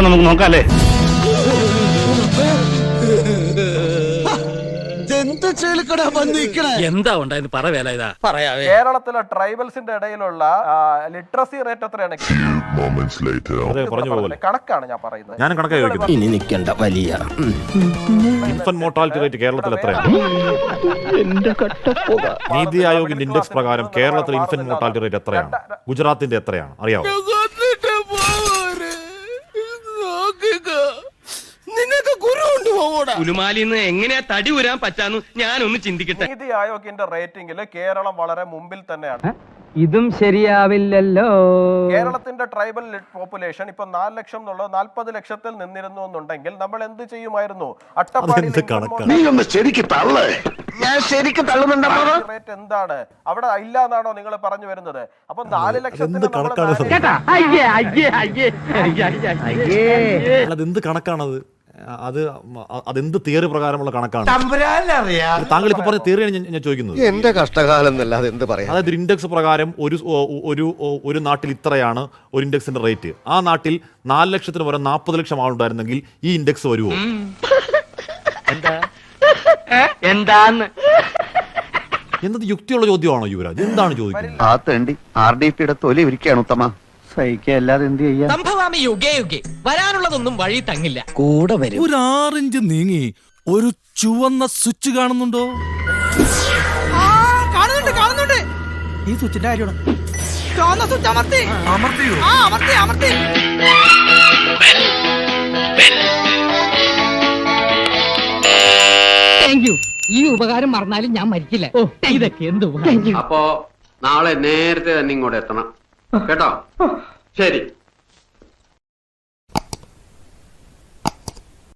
അപ്പൊ നമുക്ക് നോക്കാം അല്ലേ എന്ത് ഉണ്ടായെന്ന് പറ വേല ഇതാ. പറയാവേ. കേരളത്തിലെ ട്രൈബൽസിന്റെ ഇടയിലുള്ള ലിറ്ററസി റേറ്റ് എത്രയാണ്? കണക്കാണ് ഞാൻ പറയുന്നത്. ഞാൻ കണക്കായി ഇനി നിക്കണ്ട വലിയ. ഇൻഫന്റ് മോർട്ടാലിറ്റി റേറ്റ് കേരളത്തിൽ എത്രയാണ്? നീതി ആയോഗിന്റെ ഇൻഡെക്സ് പ്രകാരം കേരളത്തിൽ ഇൻഫന്റ് മോർട്ടാലിറ്റി റേറ്റ് എത്രയാണ്? ഗുജറാത്തിന്റെ എത്രയാണ്? അറിയാവോ? കൊണ്ടുപോകൂടാ ഉലുമാലിന്ന് എങ്ങനെയാ തടി ഉരാൻ പറ്റാന്ന് ഞാനൊന്ന് ചിന്തിക്കട്ടെ. നീതി ആയോഗിന്റെ റേറ്റിംഗിൽ കേരളം വളരെ മുമ്പിൽ തന്നെയാണ്. ഇതും ശരിയാവില്ലല്ലോ. കേരളത്തിന്റെ ട്രൈബൽ പോപ്പുലേഷൻ ഇപ്പൊ നാല് ലക്ഷം എന്നുള്ളത് നാൽപ്പത് ലക്ഷത്തിൽ നിന്നിരുന്നു എന്നുണ്ടെങ്കിൽ നമ്മൾ എന്ത് ചെയ്യുമായിരുന്നു? അതെന്ത് കണക്കാണ്? ഒന്ന് ശരിക്ക് തള്ളേ. ഞാൻ ശരിക്കും തള്ളുന്നുണ്ടോ? റേറ്റ് എന്താണ്? അവിടെ ഇല്ല എന്നാണോ നിങ്ങൾ പറഞ്ഞു വരുന്നത്? അപ്പൊ നാല് ലക്ഷത്തിന് കണക്കാണത്? അത് അതെന്ത് തിയറി പ്രകാരമുള്ള കണക്കാണ്? താങ്കൾ ഇപ്പൊ പറഞ്ഞ തിയറിയാണ് ഞാൻ- ഞാൻ ചോദിക്കുന്നത്. എന്റെ കഷ്ടകാലം എന്നല്ലാതെ എന്ത് പറയാ? അതായത് ഒരു ഇൻഡെക്സ് പ്രകാരം ഒരു ഒരു ഒരു നാട്ടിൽ ഇത്രയാണ് ഒരു ഇൻഡെക്സിന്റെ റേറ്റ്. ആ നാട്ടിൽ നാല് ലക്ഷത്തിന് പകരം നാൽപ്പത് ലക്ഷം ആളുണ്ടായിരുന്നെങ്കിൽ ഈ ഇൻഡെക്സ് വരുമോ എന്താന്ന്? എന്നത് യുക്തിയുള്ള ചോദ്യമാണോ യുവരാജ്? എന്താണ് ചോദിക്കുന്നത്? ആ തേണ്ടി ആർ ഡി പിയുടെ തൊലി ഇരിക്കുകയാണ് ഉത്തമ. സഹിക്കല്ലാതെ എന്ത് ചെയ്യാ? സംഭവാമി യുഗേ യുഗേ. വരാനുള്ളതൊന്നും വഴി തങ്ങില്ല. കൂടെ വരും. ഒരു ആറിഞ്ച് നീങ്ങി ഒരു ചുവന്ന സ്വിച്ച് കാണുന്നുണ്ടോ? കാണുന്നുണ്ട് കാണുന്നുണ്ട്. ഈ സ്വിച്ചിന്റെ കാര്യമാണ്. ചുവന്ന സ്വിച്ച് അമർത്തി. അമർത്തിയോ? ആ അമർത്തി അമർത്തി. താങ്ക് യു ഈ ഉപകാരം മറന്നാലും ഞാൻ മരിക്കില്ല. ഓ ഇതൊക്കെ എന്ത് അപ്പോ നാളെ നേരത്തെ തന്നെ ഇങ്ങോട്ട് എത്തണം. കേട്ടോ? ശരി.